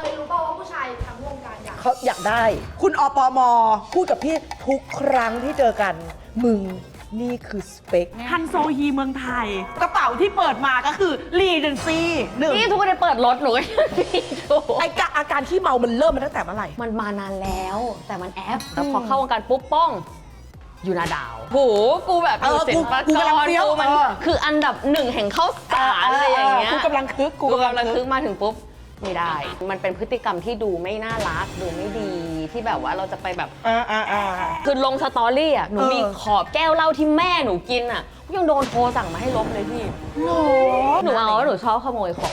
เคยรู้เปล่าว่าผู้ชายทั้งวงการอยากเขาอยากได้ คุณอปมพูดกับพี่ทุกครั้งที่เจอกัน มึงนี่คือสเปค ฮันโซฮีเมืองไทย กระเป๋าที่เปิดมาก็คือรีเจนซี่หนึ่งนี่ทุกคนได้เปิดรถหนูก็ยังมีอยู่ไอกะอาการขี้เมามันเริ่มมาตั้งแต่เมื่อไหร่ มันมานานแล้วแต่มันแอปแต่พอเข้าวงการปุ๊บป้อง อยู่นาดาวโหกูแบบอยู่เออศิลปากูกกำลังรเฟี้ยวกูมันเออ คืออันดับหนึ่งแห่งข้าวสารอะไรอย่างเงี้ยกูกำลังคึกกูกำลังคึกมาถึงปุ๊บ ไม่ได้ มันเป็นพฤติกรรมที่ดูไม่น่ารัก ดูไม่ดีที่แบบว่าเราจะไปแบบ อ่าอ่าอ่า คือลงสตอรี่อะหนูเออ มีขอบแก้วเหล้าที่แม่หนูกินอะกูยังโดนโทรสั่งมาให้ลบเลยพี่โหหนูเอาว่าหนูชอบขโมยของ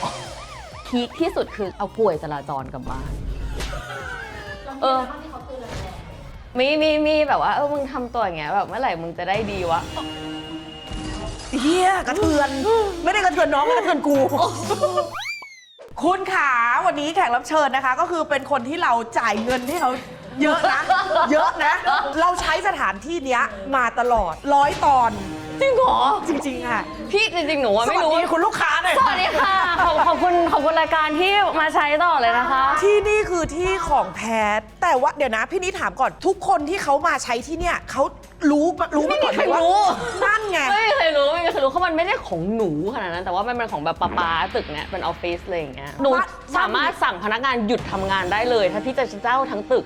พีคที่สุดคือเอาป่วยจราจรกลับบ้านเราเอมีออะไรบ้างที่เขาเตือนแรงมีมีมีแบบว่าเออมึงทำตัวอย่างเงี้ยแบบเมื่อไหร่มึงจะได้ดีวะ เฮียกระเทือน ไม่ได้กระเทือนน้องกระเทือนกู คุณขาวันนี้แขกรับเชิญนะคะ ก็คือเป็นคนที่เราจ่ายเงินให้เขาเยอะนะ เยอะนะ เราใช้สถานที่เนี้ยมาตลอดร้อยตอน จริงเหรอ จริง ๆ ค่ะ พี่จริงๆหนูอะสไม่วัสรู้ดีคุณลูกค้าหน่อยสวัสดีค่ะขอบขอบคุณขอบคุณรายการที่มาใช้ต่อเลยนะคะ ที่นี่คือที่ของแพทย์แต่ว่าเดี๋ยวนะพี่นี่ถามก่อนทุกคนที่เขามาใช้ที่เนี่ยเขารู้รู้มาก่อนไหมว่าไม่มีใครรู้ นั่นไง ไม่มีใครรู้ไม่มีใครรู้เพราะมันไม่ได้ของหนูขนาดนั้น แต่ว่ามันเป็นของแบบป้าป้าตึกเนี่ยเป็นออฟฟิศอะไรอย่างเงี้ยหนูบ้าน สามารถสั่งพนักงานหยุดทำงานได้เลย ถ้าพี่จะเจ้าทั้งตึก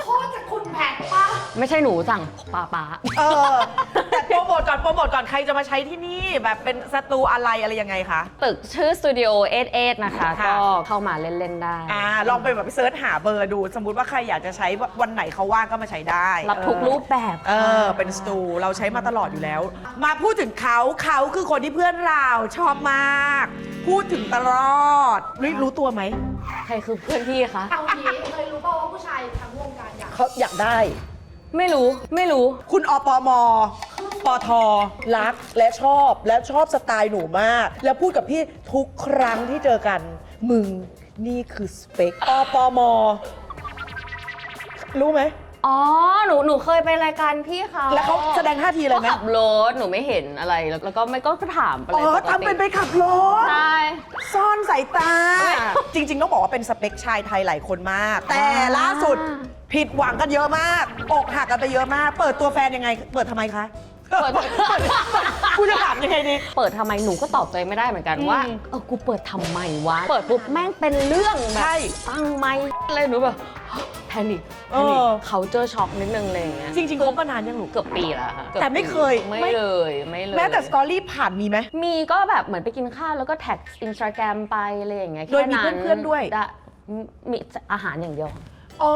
โคตรจะคุณแผนป้า ไม่ใช่หนูสั่งป้าป้าเออแต่โปรโมทก่อนโปรโมทก่อนใครจะมาใช้ที่นี่แบบเป็นสตูอะไรอะไรยังไงคะ ตึกชื่อสตูดิโอ88นะคะ ค่ะ ก็เข้ามาเล่น ๆ ได้ อ่าลองไปแบบไปเซิร์ชหาเบอร์ดู สมมุติว่าใครอยากจะใช้วันไหนเขาว่างก็มาใช้ได้รับทุกรูปแบบเออเป็นสตูเราใช้มาตลอดอยู่แล้ว มาพูดถึงเขาเขาคือคนที่เพื่อนเราชอบมาก พูดถึงตลอดรู้รู้ตัวไหม ใครคือเพื่อนพี่คะ เอางี้เคยรู้เปล่าว่าผู้ชายทั้งวงการอยากเขาอยากได้ ไม่รู้ ไม่รู้ คุณอปมปทรักและชอบและชอบสไตล์หนูมาก แล้วพูดกับพี่ทุกครั้งที่เจอกัน มึงนี่คือสเปคอปมรู้ไหม อ๋อ หนู หนูเคยไปรายการพี่เขาแล้วเขาแสดงท่าทีอะไรไหมก็ขับรถ หนูไม่เห็นอะไร แล้วแล้วก็ไม่ก็ถามไปเลอ๋ยอปกติทำเป็นไปขับรถ ใช่ ซ่อนสายตาอะจริง ๆ ต้องบอกว่าเป็นสเปคชายไทยหลายคนมาก แต่ล่าสุด ผิดหวังกันเยอะมาก อกหักกันไปเยอะมาก เปิดตัวแฟนยังไง เปิดทำไมคะเปิด กูจะถามยังไงดี เปิดทำไมหนูก็ตอบตัวเองไม่ได้เหมือนกันอืมว่าเออกูเปิดทำไมวะ เปิดปุ๊บแม่งเป็นเรื่องแบใช่บตั้งไม่อะไรหนูแบบ แพนิคเอแพนิคอเขาเจอช็อกนิดนึงอะไรอย่างเงี้ยจริงๆคบกันนานยังหนู เกือบปีแล้วค่ะกือบแต่ไม่เคยไม่ไม่ เลยไม่เลย แม้แต่สตอรี่ผ่านมีไหม มีก็แบบเหมือนไปกินข้าวแล้วก็แท็กอินสตาแกรมไปอะไรอย่างเงี้ยโดยมีแค่เพื่อนๆด้วย ได้มีอาหารอย่างเดียว อ๋อ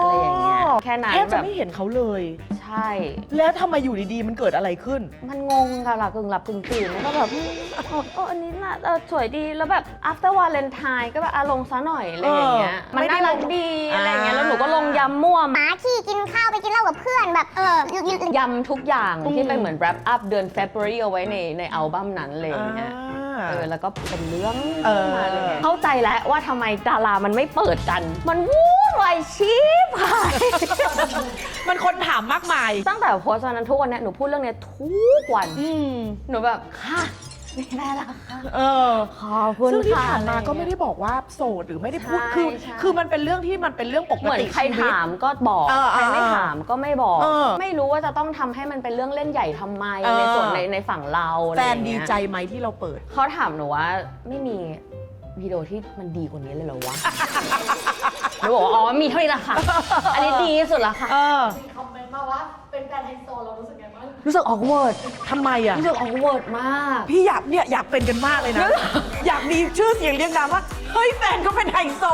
อะไรอย่างเงี้ยแค่นั้นแทบจะแบบไม่เห็นเขาเลย ใช่ แล้วทำไมอยู่ดีๆ มันเกิดอะไรขึ้น มันงงค่ะหลับกึ่งหลับกึ่งตื่นแล้วก็แบบอืมเออเอออันนี้น่ะเออสวยดีแล้วแบบ after valentine ก็แบบอาลงซะหน่อยอะไรอย่างเงี้ยเออมันไม่ได้น่ารักลงดีอะไรอย่างเงี้ยอ่าแล้วหนูก็ลงยำมั่วหมาขี้กินข้าวไปกินเหล้ากับเพื่อนแบบเออยำทุกอย่างที่เป็นเหมือน wrap up เดือน February เอาไว้ในในอัลบั้มนั้นอะไรอย่างเงี้ยอ่าเออแล้วก็เป็นเรื่องเออ มาเลย เข้าใจแล้วว่าทำไมดารามันไม่เปิดกัน มันวุ่ นวายชีพหาย มันคนถามมากมาย ตั้งแต่โพสต์วันนั้นทุกวันเนี้ยหนูพูดเรื่องเนี้ยทุกวัน อืมหนูแบบค่ะไม่ได้ละค่ะเออ ขอบคุณซึ่งที่ค่ะผ่านมาอะไรก็อย่งไม่เงี้ยได้บอกว่าโสดหรือไม่ได้พูดใช่คือ ใช่ คือมันเป็นเรื่องที่มันเป็นเรื่องปกเหมือนติใครชีวิต ถามก็บอก เออใครไม่เออถามก็ไม่บอก เออไม่รู้ว่าจะต้องทำให้มันเป็นเรื่องเล่นใหญ่ทำไมเออ ในส่วนในในฝั่งเราอะไรแฟอนย่างดีเงี้ยใจไหมที่เราเปิด เขาถามหนูว่าไม่มีวิดีโอที่มันดีกว่านี้เลยเหรอวะ หนูบอกว่าอ๋อมีเท่านี้แหละค่ะ อันนี้ดีที่สุดละค่ะ เออ มีคอมเมนต์มาว่าเป็นแฟนไฮโซเรารู้สึกไงบ้าง รู้สึกออกเวิร์ดทำไมอะ รู้สึกออกเวิร์ดมาก พี่อยากเนี่ยอยากเป็นกันมากเลยนะ อยากมีชื่อเสียงเรียงนามว่า เฮ้ยแฟนก็เป็นไฮโซ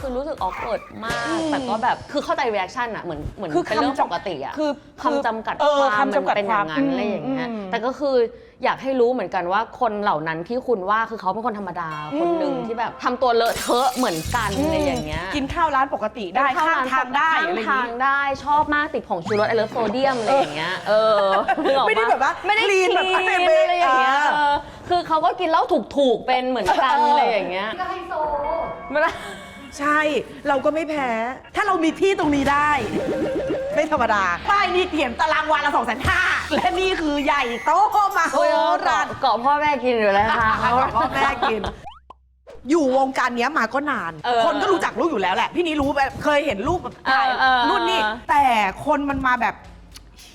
คือรู้สึกออกเวิร์ดมากอืมแต่ก็แบบคือเข้าใจ reaction อะเหมือนเหมือนคือเป็นเรื่องคำจำปกติอะคือคำจำกัดเออความคำจำกัดมันเป็นอย่างนั้นความอะไรอย่างเงี้ยอืมแต่ก็คืออยากให้รู้เหมือนกันว่าคนเหล่านั้นที่คุณว่าคือเขาเป็นคนธรรมดาคนหนึ่งอืม ที่แบบทำตัวเลอะเทอะเหมือนกันอะไรอย่างเงี้ยกินข้าวร้านปกติได้เข้ข้างร้นทางได้ข้างอะไรอย่างทางงี้ ได้ชอบมากติดผงชูรสไอเลิฟโซเดียมอะไรอย่างเงี้ยเออนึกออกปะไม่ได้แบบว่าไม่ได้ clean แบบ clean ไม่อะไรอย่างเงี้ยเออเออ คือเขาก็กินเหล้าถูกๆเป็นเหมือนกันเออออะไรอย่างเงี้ยนี่ก็ไฮโซ ไม่ได้ ใช่เราก็ไม่แพ้ ถ้าเรามีที่ตรงนี้ได้ ไม่ธรรมดาป้ายนี่เขียนตารางวันละสองแสนห้าและนี่คือใหญ่โตมาโหโอ้ยฬารเกาะพ่อแม่กินอยู่แล้วค่ะกับพ่อแม่กิน อยู่วงการเนี้ยมาก็นาน เออคนก็รู้จักลูกอยู่แล้วแหละ พี่นี้รู้แบบเคยเห็นรูปแบบถ่ายเออเออนู่นนี่แต่คนมันมาแบบ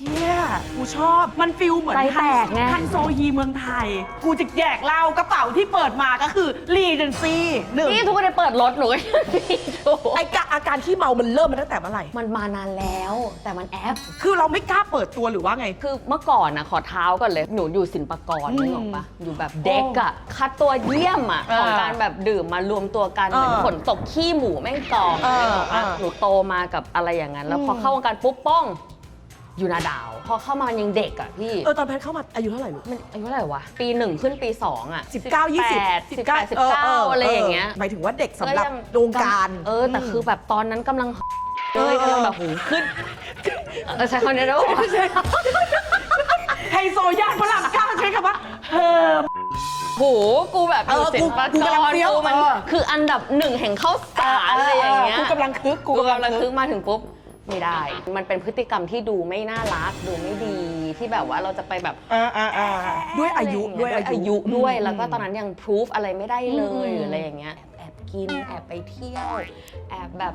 เฮียกูชอบ มันฟิลเหมือนใจแตกไงฮันโซฮีเมืองไทย กูจะแยกเล่ากระเป๋าที่เปิดมาก็คือรีเจนซี่หนึ่งนี่ทุกคนได้เปิดรถหนูก็ยังมีอยู่ไอกะอาการขี้เมามันเริ่มมาตั้งแต่เมื่อไหร่ มันมานานแล้วแต่มันแอป คือเราไม่กล้าเปิดตัวหรือว่าไง คือเมื่อก่อนนะขอเท้าก่อนเลยหนูอยู่สินปากรอืมนึกออกปะอยู่แบบเด็กอะคัดตัวเยี่ยมอะเออของการแบบดื่มมารวมตัวกันเออเหมือนฝนตกขี้หมูแม่งกองเออนึกออกปะเออหนูโตมากับอะไรอย่างนั้น แล้วพออืมเข้าวงการปุ๊บป้องอ ยู่นาดาว พอเข้ามามันยังเด็กอะพี่เออตอนแพทย์เข้ามาอายุเท่าไหร่ลูก มันอายุเท่าไหร่วะ ปีหนึ่งขึ้นปีสองอะสิบเก้ายี่สิบสิบแปดสิบเก้าอะไรอย่างเงี้ยหมายถึงว่าเด็กสำหรับก็ยังวงการเออ แต่คือแบบตอนนั้นกำลังเอเลอยกำลังแบบหูขึ้นเออใช้คำนี้ได้ปะวะไฮโซย่านพระรามเก้าใช้คำว่าเฮิมโหกูแบบอยู่เออสิกูนปากกูกำลังรเฟี้ยวกูมันเออคืออันดับหนึ่งแห่งข้าวสารอะไรอย่างเงี้ยกูกำลังคึกกูกำลังคึกมาถึงปุ๊บ ไม่ได้ มันเป็นพฤติกรรมที่ดูไม่น่ารัก ดูไม่ดีที่แบบว่าเราจะไปแบบอ่าอ่าอ่าด้วยอายุด้วยอายุอายุด้วยอืมแล้วก็ตอนนั้นยังพิสูจอะไรไม่ได้เลยอืมหรืออะไรอย่างเงี้ยแอบแอบกินแอบไปเที่ยว แอบแบบ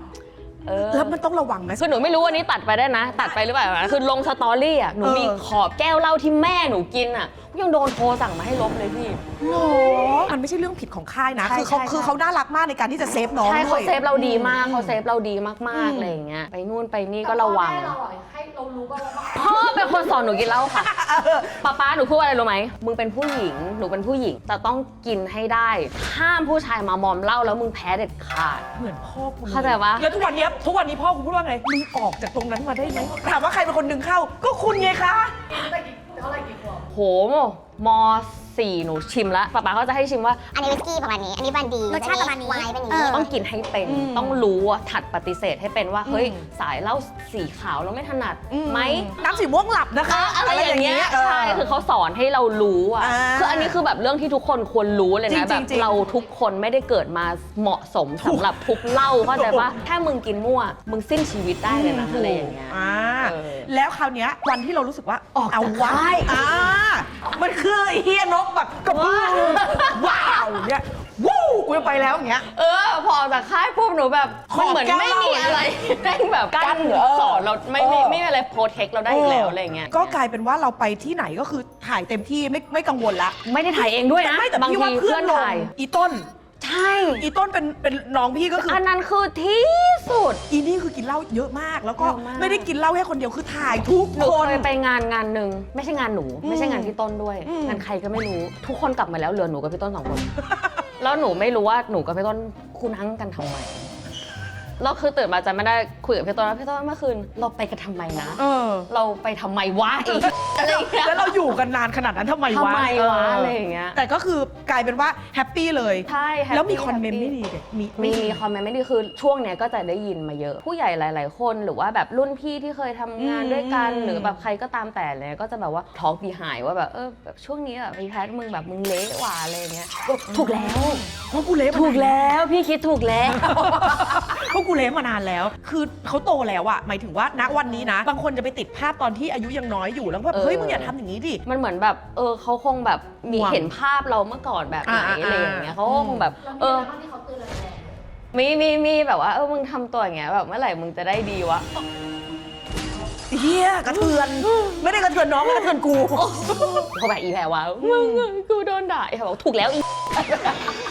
เออ แล้วมันต้องระวังไหมคือหนูไม่รู้วันนี้ตัดไปได้นะ ตัดไปหรือเปล่านะคือลงสตอรี่อะหนูเออมีขอบแก้วเหล้าที่แม่หนูกินอะยังโดนโทรสั่งมาให้ลบเลยพี่หรอมันไม่ใช่เรื่องผิดของค่ายนะ ใช่คือเขาใช่คือเขาน่ารักมากในการที่จะเซฟน้องใช่ด้เขาวย เซฟเราดีมากอืเขาเซฟเราดีมากอืมๆอะไรอย่างเงี้ยไปนู่นไปนี่ก็ระวัง แต่พ่อแม่เราอะให้เรารู้ป่าวว่า พ่อเป็นคนสอนหนูกินเหล้าค่ะป้าป้าหนูพูดว่าอะไรรู้ไหมมึงเป็นผู้หญิง หนูเป็นผู้หญิง แต่ต้องกินให้ได้ ห้ามผู้ชายมามอมเหล้าแล้วมึงแพ้เด็ดขาด เหมือนพ่อกูลยเข้าใจปะ แล้วทุกวันเนี้ยทุกวันนี้พ่อกูพูดว่าไงมึงออกจากตรงนั้นมาได้ไหมถามว่าใครเป็นคนดึงเข้า ก็คุณไงคะกินแต่กี่เท่าไหร่กี่ขวบ โหม สี่หนูชิมแล้วป้าป้าเขาจะให้ชิมว่า อันนี้วิสกี้ประมาณนี้ อันนี้บันดีรสชาติประมาณนี้ไวน์เป็นอย่างนี้ ต้องกินให้เป็นอืมต้องรู้อะถัดปฏิเสธให้เป็นว่า เฮ้ยอืมสายเหล้าสีขาวเราไม่ถนัดอืไหมน้ำสีม่วงหลับนะคะ อะไรอย่างเงี้ยเออใช่คือเขาสอนให้เรารู้อะอ่าคืออันนี้คือแบบเรื่องที่ทุกคนควรรู้เลยจรินะงๆแบบจริงเราทุกคนไม่ได้เกิดมาเหมาะสมสำหรับทุกเหล้าเข้าใจปะแค่มึงกินมั่ว มึงสิ้นชีวิตได้เลยนะอะไรอย่างเงี้ยอ่าเออแล้วคราวเนี้ยวันที่เรารู้สึกว่าออกจากเอาวะค่ายอ่ามันคือไอ้เฮียนกแบบกระพือว้าวเนี่ยวู้กูจะไปแล้วอย่างเงี้ย เออ พอออกจากค่ายปุ๊บหนูแบบขอมันเหมือนแก้วไม่เหล้ามีอะไรได้แบบกั้กั้นนเออสอนเราไม่ไม่เออ ไม่มีอะไรโปรเทคเราได้อีกแล้วอะไรอย่างเงี้ยก็กลายเป็นว่าเราไปที่ไหนก็คือถ่ายเต็มที่ไม่ไม่กังวลละ ไม่ได้ถ่ายเองด้วยนะไม่แต่บางพี่ว่าทีเพื่อนลงถ่าย อีต้น ใช่ อีต้นเป็นเป็นน้องพี่ก็คืออันนั้นคือที่สุด อีนี่คือกินเหล้าเยอะมาก แล้วก็เยอะมาก ไม่ได้กินเหล้าแค่คนเดียวคือถ่ายทุกหนูคน เคยไปงานงานหนึ่งไม่ใช่งานหนู ไม่ใช่งานพี่ต้นด้วย อืม งานใครก็ไม่รู้ ทุกคนกลับมาแล้วเหลือหนูกับพี่ต้นสองคน แล้วหนูไม่รู้ว่าหนูกับพี่ต้นคู่นั่งกันทำไม แล้วคือตื่นมาจะไม่ได้คุยกับพี่ต้นว่าพี่ต้นเมื่อคืนเราไปกันทำไมนะ เออเราไปทำไมวะอีกอะไรอย่างเงี้ย แล้วเราอยู่กันนานขนาดนั้นทำไมวะทำไมวะเอะไรอย่างเงี้ย แต่ก็คือกลายเป็นว่าแฮปปี้เลย ใช่แฮปปี้แล้วมีคอมเมนต์แฮปปี้ไม่ดีเด็มีมีมีคอมเมนต์ไม่ดีคือช่วงเนี้ยก็จะได้ยินมาเยอะ ผู้ใหญ่หลาย ๆ คนหรือว่าแบบรุ่นพี่ที่เคยทำงานด้วยกัน หรือแบบใครก็ตามแต่เลยก็จะแบบว่าทอล์กบีหายว่าแบบเออแบบช่วงนี้แบบพี่แพทมึงแบบมึงเละว่ะอะไรอย่างเงี้ยก็ถูกแล้ว เพราะกูเละมาถูกนานแล้วพี่คิดถูกแล้ว เพราะกูเละมานานแล้ว คือเขาโตแล้วอะหมายถึงว่าณวันนี้นะ บางคนจะไปติดภาพตอนที่อายุยังน้อยอยู่แล้วก็แบบเออเฮ้ยมึงอย่าทำอย่างนี้ดิ มันเหมือนแบบ เออเขาคงแบบมีห่วงเห็นภาพเราเมื่อก่อนแบบไหนอ่าๆๆอะไรอย่างเงี้ยเขาก็คงแบบเราเอมีออะไรบ้างที่เขาเตือนแรงๆมีมีมีแบบว่าเออมึงทำตัวอย่างเงี้ยแบบเมื่อไหร่มึงจะได้ดีวะ เฮียกระเทือน ไม่ได้กระเทือนน้องกระเทือนกูเขาแบบอีแพรว่ามึงอะกูโดนด่าอีแพรบอกถูกแล้วอี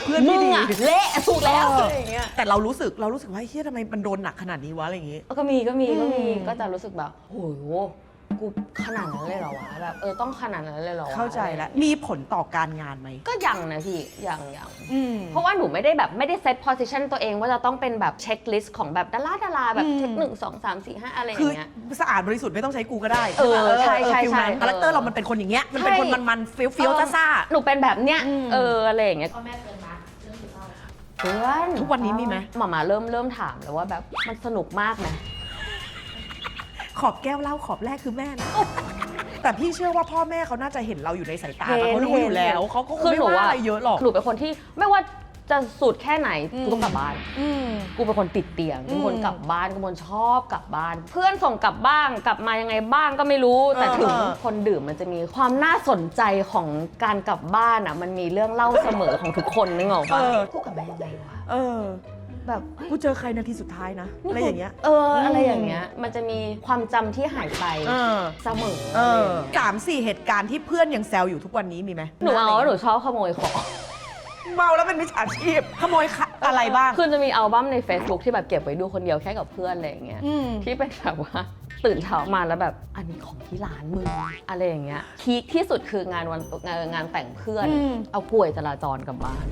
เพื่อนมึพี่งดีอะเละถูกแล้วเออออะไรอย่างเงี้ย แต่เรารู้สึกเรารู้สึกว่าเฮียทำไมมันโดนหนักขนาดนี้วะอะไรอย่างงี้ ก็มีก็มีก็มีอืมก็จะรู้สึกแบบโอ้โห กูขนาดนั้นเลยเหรอวะแบบเออต้องขนาดนั้นเลยเหรอวะเข้าใจแล้วมีผลต่อการงานไหมก็ยังนะพี่ยังยังอืม เพราะว่าหนูไม่ได้แบบไม่ได้เซต position ตัวเองว่าจะต้องเป็นแบบเช็คลิสต์ของแบบดาราดาราแบบอืมเช็คหนึ่งสองสามสี่ห้าอะไรอคือย่างเงี้ย สะอาดบริสุทธิ์ไม่ต้องใช้กูก็ได้เออปะใช่ใช่ฟิลนั้นใช่คาแรคเตอร์เรามันเป็นคนอย่างเงี้ยมันเป็นใช่คนมันๆเฟี้ยวเฟี้ยวเออซ่า หนูเป็นแบบเนี้ยอืม เอออะไรอย่างเงี้ยพ่อแม่เตือนมาเรื่องถือเหล้าเพื่อนทุกวันนี้มีไหม หมามาเริ่มเริ่มถามแล้วว่าแบบมันสนุกมากไหมๆ ขอบแก้วเหล้าขอบแรกคือแม่นะ แต่พี่เชื่อว่าพ่อแม่เขาน่าจะเห็นเราอยู่ในสายตาเห็นเขารู้อยู่แล้วเห็นเขาก็คงคือไม่หนูว่าอะอะไรเยอะหรอก หนูเป็นคนที่ไม่ว่าจะสุดแค่ไหนอืมกูต้องกลับบ้านอืมกูเป็นคนติดเตียงกูเป็นคนอืมกลับบ้านกูเป็นคนชอบกลับบ้าน เพื่อนส่งกลับบ้างกลับมายังไงบ้างก็ไม่รู้ แต่ถึงเออคนดื่มมันจะมีความน่าสนใจของการกลับบ้านอะ มันมีเรื่องเล่าเสมอของทุกคนนึกออกปะเออกูกลับมายังไงวะเออ แบบเฮ้ยกูเจอใครนาทีสุดท้ายนะนี่อะไรกูอย่างเงี้ยเอออะไรอย่างเงี้ยมันจะมีความจำที่หายไปเออเสมอเออะไรออย่างเงี้ยสามสี่เหตุการณ์ที่เพื่อนยังแซวอยู่ทุกวันนี้มีไหมหนูเอาว่าหนูชอบขโมยของ เมาแล้วเป็นมิจฉาชีพขโมยค่ะอะไรบ้าง คือจะมีอัลบั้มใน Facebook ที่แบบเก็บไว้ดูคนเดียวแค่กับเพื่อนอะไรอย่างเงี้ย อืม ที่เป็นแบบว่าตื่นเช้ามาแล้วแบบอันนี้ของที่ร้านมึงอะไรอย่างเงี้ยพีคที่สุดคืองานวันงานงานแต่งเพื่อน อืม เอากล้วยจราจรกลับบ้าน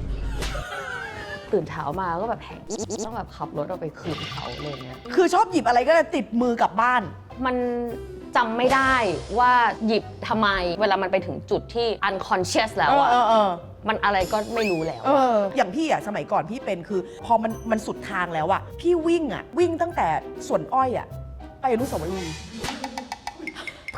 ตื่นเช้ามาก็แบบแหงต้องแบบขับรถเอาไปคืนเขาอะไรอย่างเงี้ยคือชอบหยิบอะไรก็จะติดมือกลับบ้าน มันจำไม่ได้ว่าหยิบทำไม เวลามันไปถึงจุดที่ unconscious แล้วเอออะเออเออมันอะไรก็ไม่รู้แล้วเออะอ อย่างพี่อะสมัยก่อนพี่เป็นคือ พอมันมันสุดทางแล้วอะพี่วิ่งอะวิ่งตั้งแต่สวนอ้อยอะไปอนุสาวรีย์เ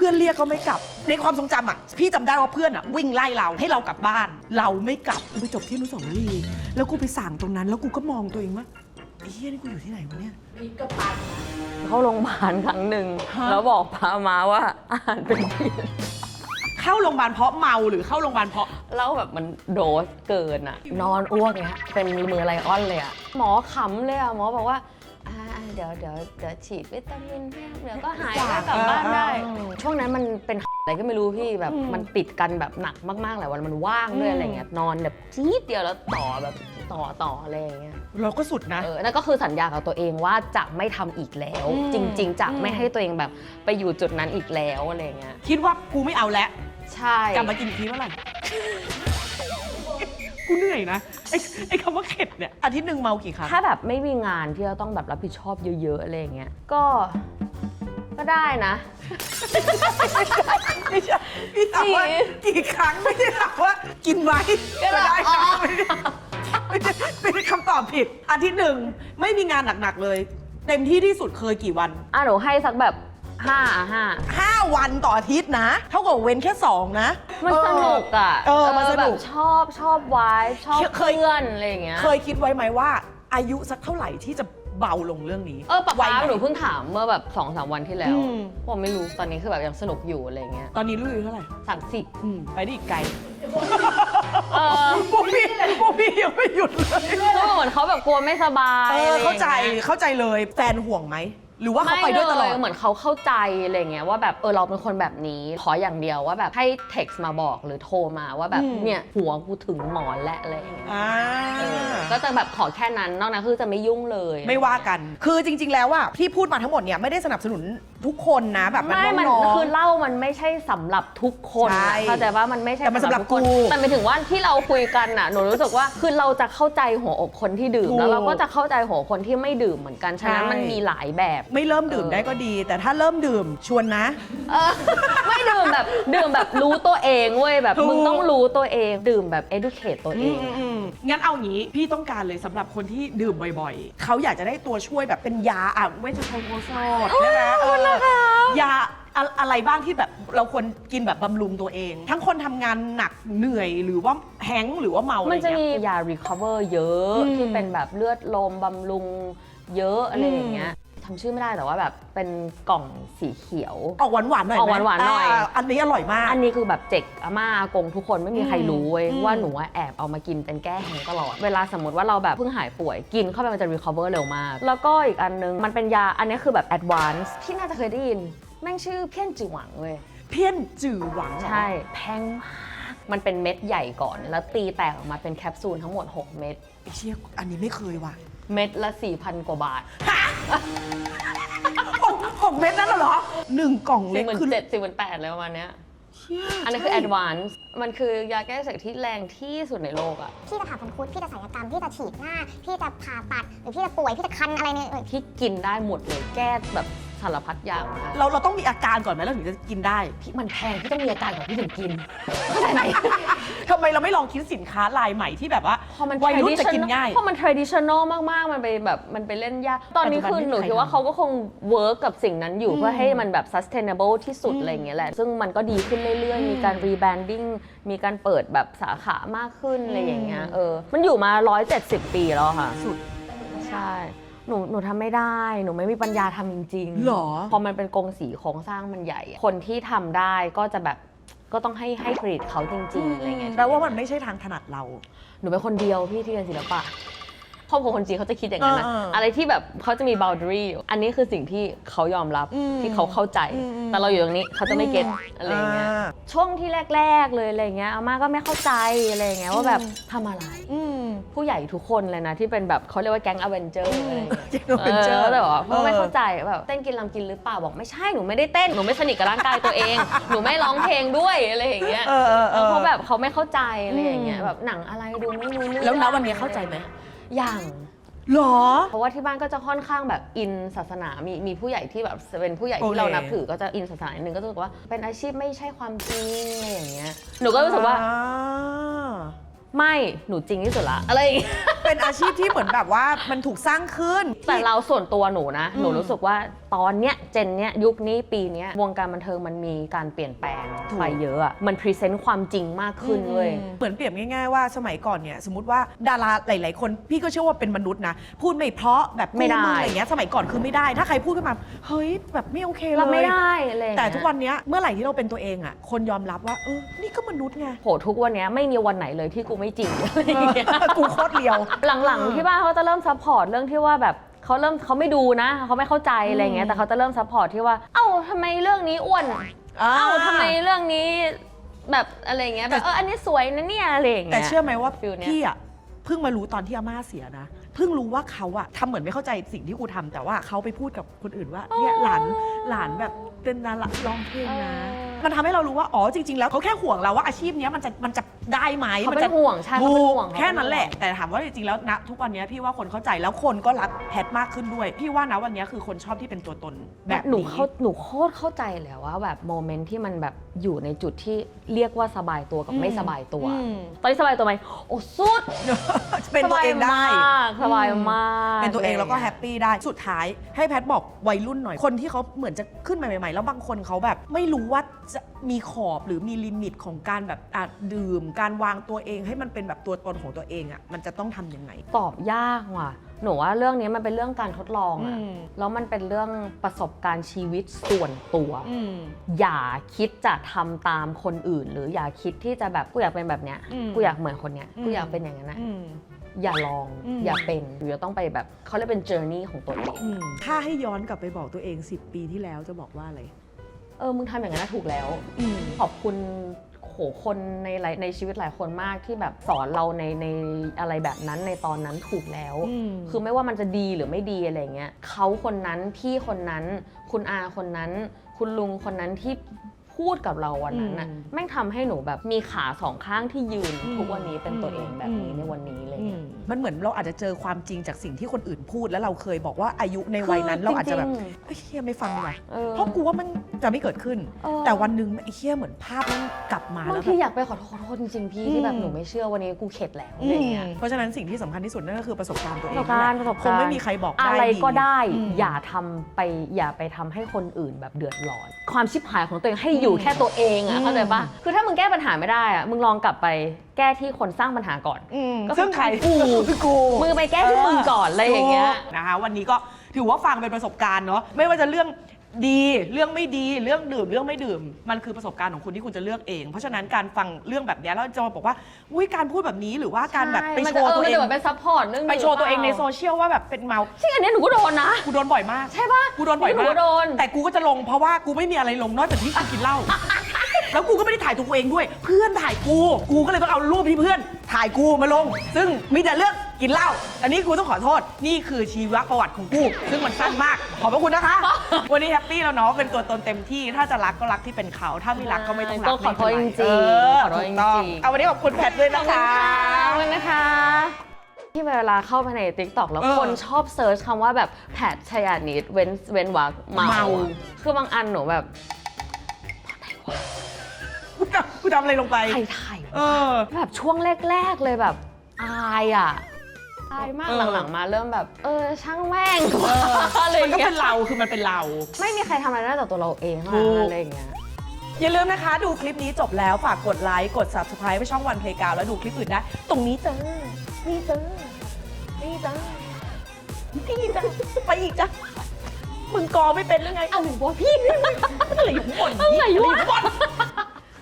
พื่อนเรียกก็ไม่กลับ ในความทรงจำอะพี่จำได้ว่าเพื่อนอะวิ่งไล่เราให้เรากลับบ้าน เราไม่กลับกูไปจบที่อนุสาวรีย์แล้วกูไปสั่งตรงนั้น แล้วกูก็มองตัวเองว่าไอ้เหี้ยนี่กูอยู่ที่ไหนวะเนี่ยมีกระปันนะเข้าโรงพยาบาลครั้งหนึ่งฮะ แล้วบอกพามาว่าอาหารเป็นพิษเข้าโรงพยาบาลเพราะเมาหรือเข้าโรงพยาบาลเพราะ แล้วแบบมันโดสเกินอะนอนอ้วกเนี้ยเป็นมือไลออนเลยอะหมอขำเลยอะหมอบอกว่าอ่า เดี๋ยวเดี๋ยวเดี๋ยวฉีดวิตามินให้เดี๋ยวก็หายจ้ะแล้วกลับบ้านได้เออช่วงนั้นมันเป็นอะไรก็ไม่รู้พี่แบบอืมมันติดกันแบบหนักมากๆแหละวันมันว่างด้วยอืมอะไรเงี้ยนอนแบบจี๊ดเดียวแล้วต่อแบบต่อต่ออะไรอย่างเงี้ยเราก็สุดนะเออนั่นก็คือสัญญากับตัวเองว่าจะไม่ทำอีกแล้วอืมจริง ๆจะอืมไม่ให้ตัวเองแบบไปอยู่จุดนั้นอีกแล้วอะไรเงี้ยคิดว่ากูไม่เอาแล้วใช่กลับมากินอีกทีเมื่อไหร่ กูเหนื่อยนะไอ้ไอ้คำว่าเข็ดเนี่ยอาทิตย์หนึ่งเมากี่ครั้ง ถ้าแบบไม่มีงานที่จะต้องแบบรับผิดชอบเยอะ ๆ อะไรอย่างเงี้ย ก็ ก็ได้นะ ไม่ใช่พี่ถามว่ากี่ครั้งไม่ได้ถามว่ากินไหมก็ได้นะไม่ได้ไม่ได้ไม่ได้คำตอบผิดอาทิตย์หนึ่งไม่มีงานหนักๆเลย เต็มที่ที่สุดเคยกี่วัน อะหนูให้สักแบบ ห้าอะห้า5วันต่ออาทิตย์นะ เท่ากับเว้นแค่2นะ มันสนุกอะเออมันสนุก แบบชอบชอบไว้ชอบเคย เพื่อนอะไรอย่างเงี้ย เคยคิดไว้ไหมว่า อายุสักเท่าไหร่ที่จะเบาลงเรื่องนี้เออป๊าวัป๊ายไหนูเพิ่งถามเมื่อแบบสองสามวันที่แล้วอืมผมไม่รู้ตอนนี้คือแบบยังสนุกอยู่อะไรอย่างเงี้ยตอนนี้รู้อยู่เท่าไหร่สามสิบอืมไปได้อีกไกลเออพวกพี่พวกพี่ยังไม่หยุดเลยก็เหมือนเขาแบบกลัวไม่สบายเอออะไรอย่งงี้ยเข้าใจเข้าใจเลยแฟนห่วงไหม หรือว่าเขาไปด้วยตลอด ม่เเหมือนเขาเข้าใจอะไรเงี้ยว่าแบบเออเราเป็นคนแบบนี้ ขออย่างเดียวว่าแบบให้ text มาบอกหรือโทรมาว่าแบบอืม เนี่ยหัวกูถึงหมอนและอะไรอย่างเงี้ยอ่า เออก็จะแบบขอแค่นั้นนอกนั้นคือจะไม่ยุ่งเลย ไม่ว่ากัน คือจริง ๆ แล้วอะที่พูดมาทั้งหมดเนี่ยไม่ได้สนับสนุนทุกคนนะแบบมันไม่มันน้องๆคือเล่ามันไม่ใช่สำหรับทุกคนใช่อะเข้าใจว่ามันไม่ใช่แต่มันสำหรับทุกคนกูแต่หมายถึงว่าที่เราคุยกันน่ะหนูรู้สึกว่าคือเราจะเข้าใจหัวอกคนที่ดื่ม ถูกแล้วเราก็จะเข้าใจหัวคนที่ไม่ดื่มเหมือนกันฉะนั้นใช่ มันมีหลายแบบ ไม่เริ่มดื่มเออได้ก็ดี แต่ถ้าเริ่มดื่มชวนนะ เออไม่ดื่มแบบดื่มแบบรู้ตัวเองเว้ยแบบถูก มึงต้องรู้ตัวเองดื่มแบบ educate ตัวเองอะ งั้นเอางี้พี่ต้องการเลยสำหรับคนที่ดื่มบ่อยๆ เขาอยากจะได้ตัวช่วยแบบเป็นยาอะเวชภัณฑ์โอโซดใช่ไหมเออยาอะอะไรบ้างที่แบบเราควรกินแบบบำรุงตัวเอง ทั้งคนทำงานหนักเหนื่อยหรือว่าแฮงก์หรือว่าเมาอะไรมันจะเงี้มียยา recover เยอะอืมที่เป็นแบบเลือดลมบำรุงเยอะอะไรอย่างเงี้ย ทำชื่อไม่ได้แต่ว่าแบบเป็นกล่องสีเขียว ออกหวานๆหน่อยออกหวานๆหน่อยาอันนี้อร่อยมาก อันนี้คือแบบเจ็กอาม่าอากงทุกคนไม่มีใครรู้เว้ยอืม ว่าหนูอะแอบเอามากินเป็นแก้แห้งตลอด เวลาสมมติว่าเราแบบเพิ่งหายป่วยกินเข้าไปมันจะ recover เร็วมาก แล้วก็อีกอันนึง มันเป็นยาอันนี้คือแบบ advance ที่น่าจะเคยได้ยิน แม่งชื่อเพี้ยนจือหวังเว้ย เพี้ยนจือหวังเหรอ ใช่ แพงมาก มันเป็นเม็ดใหญ่ก่อน แล้วตีแตกออกมาเป็นแคปซูลทั้งหมด 6 เม็ดไอ้เชี่ยอันนี้ไม่เคยว่ะเม็ดละ 4,000 กว่าบาท หกหกเม็ดนั่นเหรอหนึ่งกล่องเล็สี่กหมื่นคือเจ็ดสี่หมื่นแปดเลยประมาณเนี้ย เชี่ยอันนี้คือ ใช่ advance มันคือยาแก้เสกที่แรงที่สุดในโลกอะพี่จะผ่าพันคุดพี่จะศัลยกรรม พี่จะฉีดหน้า พี่จะผ่าตัด หรือพี่จะป่วย พี่จะคันอะไรเนี่ยเอ่ยที่กินได้หมดเลยแก้แบบสารพัดอย่างนะเราเราต้องมีอาการก่อนไหมเราถึงจะกินได้พี่มันแพงพี่ต้องมีอาการของพี่ถึงกินเข้าใจไหม ทำไมเราไม่ลองคิดสินค้าลายใหม่ที่แบบว่า พอมัน วัยรุ่นจะกิน traditional ง่าย พอมัน traditional มากๆ มันไปแบบมันไปเล่นยาก ตอนนี้ปัจจุบันคือไม่หนูใครคิดว่าทำเขาก็คง work กับสิ่งนั้นอยู่เพื่อให้มันแบบ sustainable ที่สุดอะไรอย่างเงี้ยแหละ ซึ่งมันก็ดีขึ้นเรื่อยๆ มีการ rebranding มีการเปิดแบบสาขามากขึ้นอะไรอย่างเงี้ยเออ มันอยู่มา 170 ปีแล้วค่ะ สุด ใช่ หนูหนูทำไม่ได้ หนูไม่มีปัญญาทำจริงๆหรอ พอมันเป็นกงสีโครงสร้างมันใหญ่อะคนที่ทำได้ก็จะแบบ ก็ต้องให้ให้เครดิตเขาจริงๆอะไรเงี้ยแปลว่ามันไม่ใช่ทางถนัดเรา หนูเป็นคนเดียวพี่ที่เรียนศิลปะ ครอบครัวคนจีนเขาจะคิดอย่างนั้นนะเออเออออะไรที่แบบเขาจะมี boundary อยู่อันนี้คือสิ่งที่เขายอมรับอืมที่เขาเข้าใจอืมอืมแต่เราอยู่ตรงนี้เขาจะไม่เก็ตอะไรอย่างเงี้ยอ่าช่วงที่แรก ๆ เลยอะไรเงี้ยอาม่าก็ไม่เข้าใจอะไรอย่างเงี้ยว่าแบบทำอะไรอืมผู้ใหญ่ทุกคนเลยนะที่เป็นแบบเขาเรียกว่าแก๊งอเวนเจอร์อะไรอย่างเงี้ยแก๊ง Avenger เออแต่ว่าพ่อไม่เออเข้าใจแบบเต้นกินลำกินหรือเปล่าบอกไม่ใช่หนูไม่ได้เต้นหนูไม่สนิทกับร่างกายตัวเอง หนูไม่ร้องเพลงด้วยอะไรอย่างเงี้ยเออเออเออเพราะแบบเขาไม่เข้าใจอะไรอย่างเงี้ยอืมแบบหนังอะไรดูไม่รู้เรื่องแล้วณวันนี้เข้าใจไหม อย่างหรอ เพราะว่าที่บ้านก็จะค่อนข้างแบบอินศาสนา มีมีผู้ใหญ่ที่แบบเป็นผู้ใหญ่โอที่เคเรานับถือก็จะอินศาสนาหนึ่งก็จะรู้สึกว่าเป็นอาชีพไม่ใช่ความจริงอะไรอย่างเงี้ย หนูก็รู้สึกว่า อ่า ไม่หนูจริงที่สุดละอะไรอย่างเงี้ยเป็นอาชีพที่เหมือนแบบว่ามันถูกสร้างขึ้น แต่เราส่วนตัวหนูนะอืมหนูรู้สึกว่าตอนเนี้ยเจนเนี้ยยุคนี้ปีเนี้ยวงการบันเทิงมันมีการเปลี่ยนแปลงไปเยอะอะมันพรีเซนต์ความจริงมากขึ้นเว้ย เหมือนเปรียบง่ายๆว่าสมัยก่อนเนี่ยสมมติว่าดาราหลาย ๆ คนพี่ก็เชื่อว่าเป็นมนุษย์นะ พูดไม่เพราะแบบไม่ได้ กูงอะไรเงี้ยสมัยก่อนคือไม่ได้ ถ้าใครพูดขึ้นมา เฮ้ยแบบไม่โอเคเลยรับไม่ได้อะไรอย่างแต่เงี้ยทุกวันเนี้ยเมื่อไหร่ที่เราเป็นตัวเองอะคนยอมรับว่าเออนี่ก็มนุษย์ไง โหทุกวันเนี้ยไม่มีวันไหนเลยที่กูไม่จริงอะไรอย่างเงี้ยกูโคตรเลียว หลังๆที่บ้านเขาจะเริ่มซัพพอร์ตเรื่องที่ว่าแบบเขาเริ่มเขาไม่ดูนะเขาไม่เข้าใจอะไรเงี้ยแต่เขาจะเริ่มซัพพอร์ตที่ว่า เอ้าทำไมเรื่องนี้อ้วนเอ้าทำไมเรื่องนี้แบบอะไรเงี้ยแบบเอออันนี้สวยนะเนี่ยอะไรอย่างเงี้ย แต่เชื่อไหมว่าฟิลเนี้ย พี่อะเพิ่งมารู้ตอนที่อาม่าเสียนะ เพิ่งรู้ว่าเขาอะทำเหมือนไม่เข้าใจสิ่งที่กูทำแต่ว่าเขาไปพูดกับคนอื่นว่าเนี่ยหลานหลานแบบเป็นดาราร้องเพลงนะมันทำให้เรารู้ว่า อ๋อ จริง ๆ แล้วเขาแค่ห่วงเราว่าอาชีพเนี้ยมันจะมันจะได้ไหมเขามัเป็นจะห่วงใช่เขาถูเป็นกห่วง แค่นั้นแหละ แต่ถามว่าจริงๆแล้วนะทุกวันเนี้ยพี่ว่าคนเข้าใจแล้วคนก็รักแพทมากขึ้นด้วย พี่ว่านะวันเนี้ยคือคนชอบที่เป็นตัวตนแบบหนูนี้เข้าหนูโคตรเข้าใจเลยว่าแบบโมเมนต์ที่มันแบบอยู่ในจุดที่เรียกว่าสบายตัวกับไม่สบายตัว อืม ตอนนี้สบายตัวไหมโอ้สุดเป็นตัวเองได้ สบายมากสบายมากเป็นตัวเองแล้วก็ะไรแฮย่างงี้ยปปี้ได้ สุดท้ายให้แพทบอกวัยรุ่นหน่อย คนที่เขาเหมือนจะขึ้นมาใหม่ๆ แล้วบางคนเขาแบบไม่รู้ว่าจะมีขอบหรือมีลิมิตของการแบบอะดื่ม การวางตัวเองให้มันเป็นแบบตัวตนของตัวเองอะมันจะต้องทำยังไง ตอบยากว่ะ หนูว่าเรื่องนี้มันเป็นเรื่องการทดลองอะอืม แล้วมันเป็นเรื่องประสบการณ์ชีวิตส่วนตัว อืม อย่าคิดจะทำตามคนอื่น หรืออย่าคิดที่จะแบบกูอยากเป็นแบบเนี้ยอืมกูอยากเหมือนคนเนี้ยอืม กูอยากเป็นอย่างนั้นนะอืม อย่าลองอืม อย่าเป็นหรือจะต้องไปแบบเขาเรียกเป็น journey ของตัวเอง อืมถ้าให้ย้อนกลับไปบอกตัวเอง 10 ปีที่แล้วจะบอกว่าอะไร เออมึงทำอย่างนั้นนะถูกแล้วอืมขอบคุณโหคนในหลายในชีวิตหลายคนมากที่แบบสอนเราในในอะไรแบบนั้นในตอนนั้นถูกแล้วอืมคือไม่ว่ามันจะดีหรือไม่ดีอะไรเงี้ยเขาคนนั้นพี่คนนั้น คุณอาคนนั้น คุณลุงคนนั้นที่ พูดกับเราวันนั้นน่ะอืมแม่งทำให้หนูแบบมีขาสองข้างที่ยืนอืมทุกวันนี้เป็นตัวเองแบบนี้อืมในวันนี้อะไรอืเงี้มยมันเหมือนเราอาจจะเจอความจริงจากสิ่งที่คนอื่นพูดแล้วเราเคยบอกว่าอายุในวัยนั้นคือเราอาจจะแบบจริงเฮ้ยเฮียไม่ฟังดีกว่าเออเพราะกูว่ามันจะไม่เกิดขึ้นเออแต่วันหนึ่งไอ้เฮียเหมือนภาพมันกลับมาบางแล้วทีแบบอยากไปขอโทษขอโทษจริงๆพี่อืมที่แบบหนูไม่เชื่อวันนี้กูเข็ดแล้วอะอืไรมเงี้ยเพราะฉะนั้นสิ่งที่สำคัญที่สุดนั่นก็คือประสบการณ์ตัวเองประสบการณ์นั่นแหละประสบคการงณ์ไม่มีใครบอกได้อะไรก็ได้อืมอย่าทำไปอย่าไปทำให้คนอื่นแบบเดือดร้อน ความชิบหายของตัวเองให้อยู่แค่ตัวเองอะอืมเข้าใจปะคือถ้ามึงแก้ปัญหาไม่ได้อะมึงลองกลับไปแก้ที่คนสร้างปัญหาก่อน อืมก็คือซึ่งใครกู คือกูมึงไปแก้ที่มึงก่อนอะไรอย่างเงี้ย ถูกนะคะวันนี้ก็ถือว่าฟังเป็นประสบการณ์เนาะไม่ว่าจะเรื่อง ดีเรื่องไม่ดีเรื่องดื่มเรื่องไม่ดื่ม มันคือประสบการณ์ของคุณที่คุณจะเลือกเอง เพราะฉะนั้นการฟังเรื่องแบบเนี้ยแล้วจะมาบอกว่าอุ้ยการพูดแบบนี้หรือว่าการแบบไปมันโชจะว์เออตัวมันเองจะแบบเป็นซัพพอร์ตเรื่องไปโชว์ตัวเองในโซเชียลว่าแบบเป็นเมาจริงอันเนี้ยหนูก็โดนนะกูโดนบ่อยมากใช่ปะกูโดนบ่อยหนูมากก็โดนแต่กูก็จะลงเพราะว่ากูไม่มีอะไรลงนอกจากที่กูกินเหล้าแล้วกูก็ไม่ได้ถ่ายตัวกูเองด้วย เพื่อนถ่ายกู กูก็เลยต้องเอารูปที่เพื่อน ถ่ายกูมาลง ซึ่งมีแต่เรื่อง กินเหล้าอันนี้กูต้องขอโทษ นี่คือชีวประวัติของกู ซึ่งมันสั้นมาก ขอบพระคุณนะคะ วันนี้แฮปปี้แล้วเนาะ เป็นตัวตนเต็มที่ ถ้าจะรักก็รักที่เป็นเขา ถ้าไม่รักก็ไม่ต้องรักก็ขอโทษไม่จเป็นไริงๆเออขอโทษจถูกต้องริงๆเอาวันนี้ขอบคุณแพทด้วยขอนะบคุณคะ ค่ะขอบคุณนะคะ ที่เวลาเข้าไปใน t ิ k t o k แล้วเออคนชอบเซิร์ชคำว่าแบบแพทชยานิดเว้นเว้นวักเมาเมา อะคือบางอันหนูแบบกูทำกูทำอะไรลงไป ใครถ่ายเอวะอ แบบช่วงแรก ๆ เลยแบบอายอะ อายมากเออ หลังๆมาเริ่มแบบ เออช่างแม่งเอออะไรอมันย่างก็เงี้เป็ยนเราคือมันเป็นเรา ไม่มีใครทำอะไรได้แต่ตัวเราเองเท่าถูนั้นก อะไรอย่างเงี้ย อย่าลืมนะคะ ดูคลิปนี้จบแล้วฝากกดไลค์ กด subscribe ไปช่องวันเพลงกาวแล้วดูคลิปอื่นได้ ตรงนี้จ้านี่จ้านี่จ้านี่จ้าไปอีกจ้ามึงกอไม่เป็นหรือไงอะไรวะพี่อะไรอยู่ข้างบนอะไรวะข้างบน